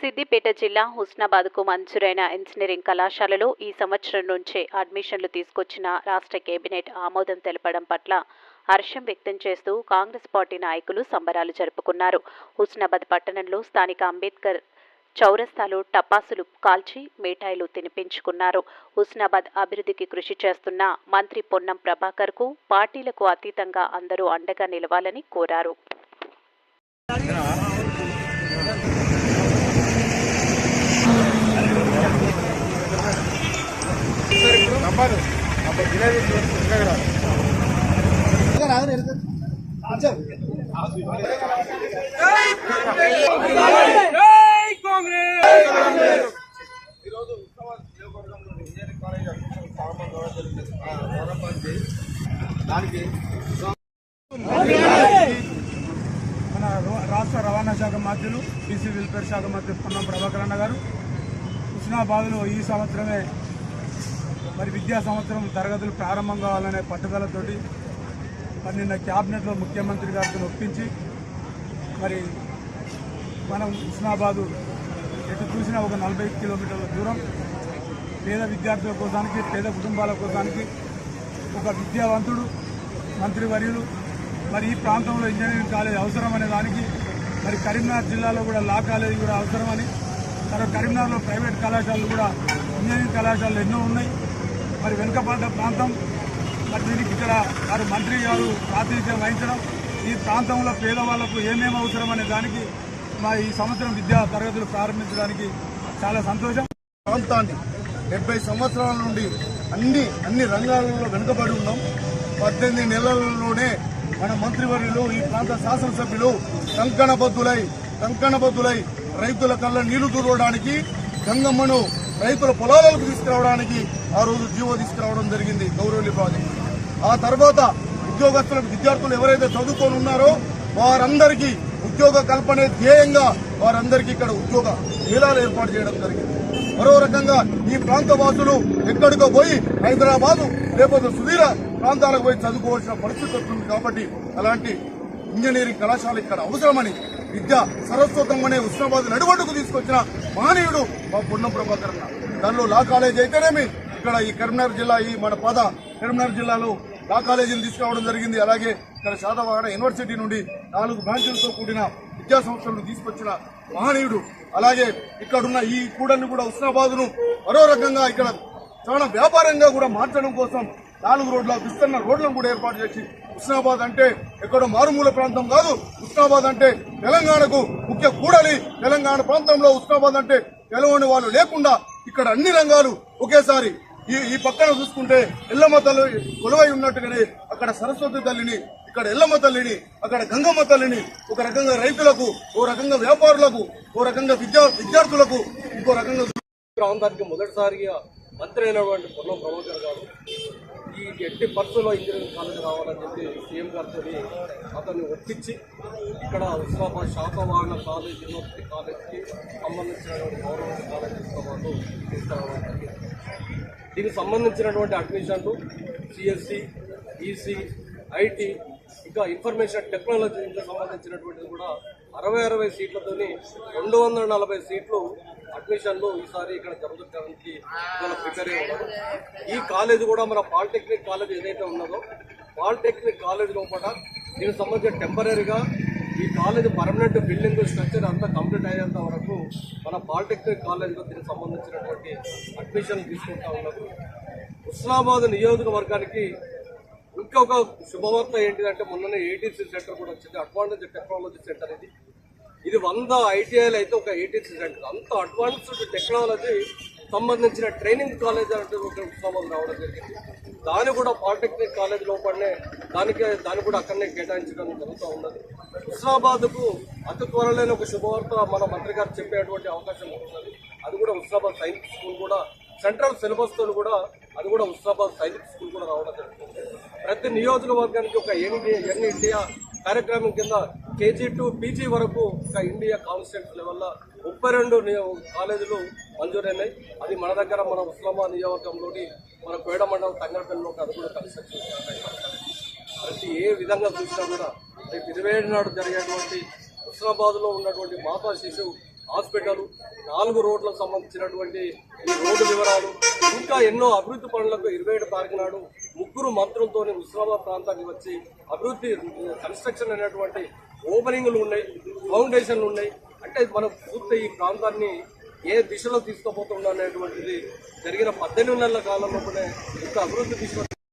సిద్దిపేట జిల్లా హుస్నాబాద్కు మంజూరైన ఇంజనీరింగ్ కళాశాలలో ఈ సంవత్సరం నుంచే అడ్మిషన్లు తీసుకొచ్చిన రాష్ట్ర కేబినెట్ ఆమోదం తెలపడం పట్ల హర్షం వ్యక్తం చేస్తూ కాంగ్రెస్ పార్టీ నాయకులు సంబరాలు జరుపుకున్నారు. హుస్నాబాద్ పట్టణంలో స్థానిక అంబేద్కర్ చౌరస్తాలో టపాసులు కాల్చి మిఠాయిలు తినిపించుకున్నారు. హుస్నాబాద్ అభివృద్ధికి కృషి చేస్తున్న మంత్రి పొన్నం ప్రభాకర్కు పార్టీలకు అతీతంగా అందరూ అండగా నిలవాలని కోరారు. జై కాంగ్రెస్ ఈరోజు ఉస్మానాబాద్ నియోజకవర్గంలో ఇంజనీరింగ్ కాలేజ్ అడ్మిషన్ ప్రారంభం కావడం జరిగింది ఆ ప్రారంభానికి దానికి మన రాష్ట్ర రవాణా శాఖ మంత్రులు బీసీ వెల్ఫేర్ శాఖ మంత్రి పొన్నం ప్రభాకర్ అన్న గారు. హుస్నాబాద్లో ఈ సంవత్సరమే మరి విద్యా సంవత్సరం తరగతులు ప్రారంభం కావాలనే పట్టుదలతోటి మరి నిన్న క్యాబినెట్లో ముఖ్యమంత్రి గారితో ఒప్పించి మరి మనం హుస్నాబాదు ఎటు చూసినా ఒక నలభై కిలోమీటర్ల దూరం పేద విద్యార్థుల కోసానికి పేద కుటుంబాల కోసానికి ఒక విద్యావంతుడు మంత్రివర్యులు మరి ఈ ప్రాంతంలో ఇంజనీరింగ్ కాలేజ్ అవసరం అనే దానికి మరి కరీంనగర్ జిల్లాలో కూడా లా కాలేజ్ కూడా అవసరమని తర్వాత కరీంనగర్లో ప్రైవేట్ కళాశాలలు కూడా ఇంజనీరింగ్ కళాశాలలు ఎన్నో ఉన్నాయి. మరి వెనుకబడ్డ ప్రాంతం మరి దీనికి ఇక్కడ వారు మంత్రి గారు ప్రాతినిధ్యం వహించడం ఈ ప్రాంతంలో పేదవాళ్ళకు ఏమేమి అవసరం అనే దానికి మా ఈ సంవత్సరం విద్యా తరగతులు ప్రారంభించడానికి చాలా సంతోషం. ప్రాంతాన్ని డెబ్బై సంవత్సరాల నుండి అన్ని అన్ని రంగాలలో వెనుకబడి ఉన్నాం. పద్దెనిమిది నెలలలోనే మన మంత్రివర్యులు ఈ ప్రాంత శాసనసభ్యులు కంకణబద్దులై కంకణబద్దులై రైతుల కళ్ళ నీళ్ళు దూరడానికి గంగమ్మను రైతుల పొలాలకు తీసుకురావడానికి ఆ రోజు జీవో తీసుకురావడం జరిగింది గౌరవల్లి ప్రాజెక్టు. ఆ తర్వాత ఉద్యోగస్తులకు విద్యార్థులు ఎవరైతే చదువుకొని ఉన్నారో వారందరికీ ఉద్యోగ కల్పనే ధ్యేయంగా వారందరికీ ఇక్కడ ఉద్యోగ మేళాలు ఏర్పాటు చేయడం జరిగింది. మరో రకంగా ఈ ప్రాంత వాసులు ఎక్కడికో పోయి హైదరాబాదు లేకపోతే సుదీర ప్రాంతాలకు పోయి చదువుకోవాల్సిన పరిస్థితి వస్తుంది కాబట్టి అలాంటి ఇంజనీరింగ్ కళాశాల ఇక్కడ అవసరమని విద్య సరస్వతం అనే ఉస్మాబాద్ నడువడుకు తీసుకొచ్చిన మహనీయుడు మా పున్నం ప్రభాకర్ అన్న. దానిలో లా కాలేజ్ అయితేనేమి ఇక్కడ ఈ కరీంనగర్ జిల్లా ఈ మన పాద కరీంనగర్ జిల్లాలో లా కాలేజీని తీసుకురావడం జరిగింది అలాగే ఇక్కడ శాతవాహన యూనివర్సిటీ నుండి నాలుగు బ్రాంచులతో కూడిన విద్యా సంస్థలను తీసుకొచ్చిన మహనీయుడు అలాగే ఇక్కడున్న ఈ కూడని కూడా ఉస్మాబాద్ను మరో రకంగా ఇక్కడ చాలా వ్యాపారంగా కూడా మార్చడం కోసం నాలుగు రోడ్ల విస్తరణ రోడ్లను కూడా ఏర్పాటు చేసి హుస్నాబాద్ అంటే ఎక్కడో మారుమూల ప్రాంతం కాదు. హుస్నాబాద్ అంటే తెలంగాణకు ముఖ్య కూడలి. తెలంగాణ ప్రాంతంలో హుస్నాబాద్ అంటే తెలవని వాళ్ళు లేకుండా ఇక్కడ అన్ని రంగాలు ఒకేసారి ఈ ఈ పక్కన చూసుకుంటే ఎల్లమ్మ తల్లి కొలువై ఉన్నట్టుగానే అక్కడ సరస్వతి తల్లిని ఇక్కడ ఎల్లమ్మ తల్లిని అక్కడ గంగమ్మ తల్లిని ఒక రకంగా రైతులకు ఓ రకంగా వ్యాపారులకు ఓ రకంగా విద్యా విద్యార్థులకు ఇంకో రకంగా ప్రాంతానికి మొదటిసారిగా మంత్రి అయినటువంటి పొన్నం ప్రభాకర్ గారు ఎట్టి పరిస్థితుల్లో ఇంజనీరింగ్ కాలేజ్ రావాలని చెప్పి సీఎం గారితో అతన్ని ఒప్పించి ఇక్కడ ఉస్మాబాద్ శాతవాహన కాలేజ్ యూనివర్సిటీ కాలేజ్కి సంబంధించినటువంటి గవర్నమెంట్ కాలేజ్ ఉస్మాబాద్లో తీసుకురావడం జరిగింది దీనికి సంబంధించినటువంటి అడ్మిషన్లు సిఎస్సి ఈసీ ఐటీ ఇంకా ఇన్ఫర్మేషన్ టెక్నాలజీకి సంబంధించినటువంటిది కూడా అరవై అరవై సీట్లతోని రెండు వందల నలభై సీట్లు అడ్మిషన్లు ఈసారి ఇక్కడ జరుగుతానికి ఇవాళ ప్రిపేర్ అయ్యి ఉన్నారు ఈ కాలేజ్ కూడా మన పాలిటెక్నిక్ కాలేజ్ ఏదైతే ఉన్నదో పాలిటెక్నిక్ కాలేజ్ లోపల దీనికి సంబంధించిన టెంపరీగా ఈ కాలేజ్ పర్మనెంట్ బిల్డింగ్ స్ట్రక్చర్ అంతా కంప్లీట్ అయ్యేంత వరకు మన పాలిటెక్నిక్ కాలేజ్లో దీనికి సంబంధించినటువంటి అడ్మిషన్ తీసుకుంటా ఉన్నారు. ఉస్లామాబాద్ నియోజకవర్గానికి ఇంకొక శుభవార్త ఏంటిదంటే మొన్ననే ఏటీసీ సెంటర్ కూడా వచ్చింది. అడ్వాన్స్డ్ టెక్నాలజీ సెంటర్ ఇది. ఇది వంద ఐటీఐలు అయితే ఒక ఏటీసీ సెంటర్. అంత అడ్వాన్స్డ్ టెక్నాలజీ సంబంధించిన ట్రైనింగ్ కాలేజ్ అంటే ఒక ఉత్సవం రావడం జరిగింది. దాన్ని కూడా పాలిటెక్నిక్ కాలేజ్ లోపలనే దానికి దాన్ని కూడా అక్కడనే కేటాయించడం జరుగుతూ ఉన్నది. హుస్నాబాద్కు అతి త్వరలోనే ఒక శుభవార్త మన మంత్రి గారు చెప్పేటువంటి అవకాశం ఉంటుంది అది కూడా హుస్నాబాద్ సైనిక్ స్కూల్ కూడా సెంట్రల్ సిలబస్తో కూడా అది కూడా హుస్నాబాద్ సైనిక్ స్కూల్ కూడా రావడం జరుగుతుంది. ప్రతి నియోజకవర్గానికి ఒక యంగ్ ఎన్ ఇండియా కార్యక్రమం కింద కేజీ టు పీజీ వరకు ఒక ఇండియా కాన్స్టెంట్ లెవెల్లో ముప్పై రెండు కాలేజీలు మంజూరైనాయి. అది మన దగ్గర మన ఉస్లామాబాద్ నియోజకవర్గంలోని మన పేడ మండలం తంగరపల్లిలో అది కూడా కన్స్ట్రక్షన్ ప్రతి ఏ విధంగా చూసినా కూడా రేపు ఇరవై ఏడు నాడు జరిగేటువంటి ఉస్లామాబాద్లో ఉన్నటువంటి మాతా శిశువు హాస్పిటల్ నాలుగు రోడ్లకు సంబంధించినటువంటి రోడ్డు వివరాలు ఇంకా ఎన్నో అభివృద్ధి పనులకు ఇరవై ఏడు తారీఖు నాడు ముగ్గురు మంత్రులతో హుస్నాబాద్ ప్రాంతానికి వచ్చి అభివృద్ధి కన్స్ట్రక్షన్ అనేటువంటి ఓపెనింగ్లు ఉన్నాయి ఫౌండేషన్లు ఉన్నాయి. అంటే మనం పూర్తి ఈ ప్రాంతాన్ని ఏ దిశలో తీసుకుపోతుండ అనేటువంటిది జరిగిన పద్దెనిమిది నెలల కాలంలోనే ఇంత అభివృద్ధి తీసుకొని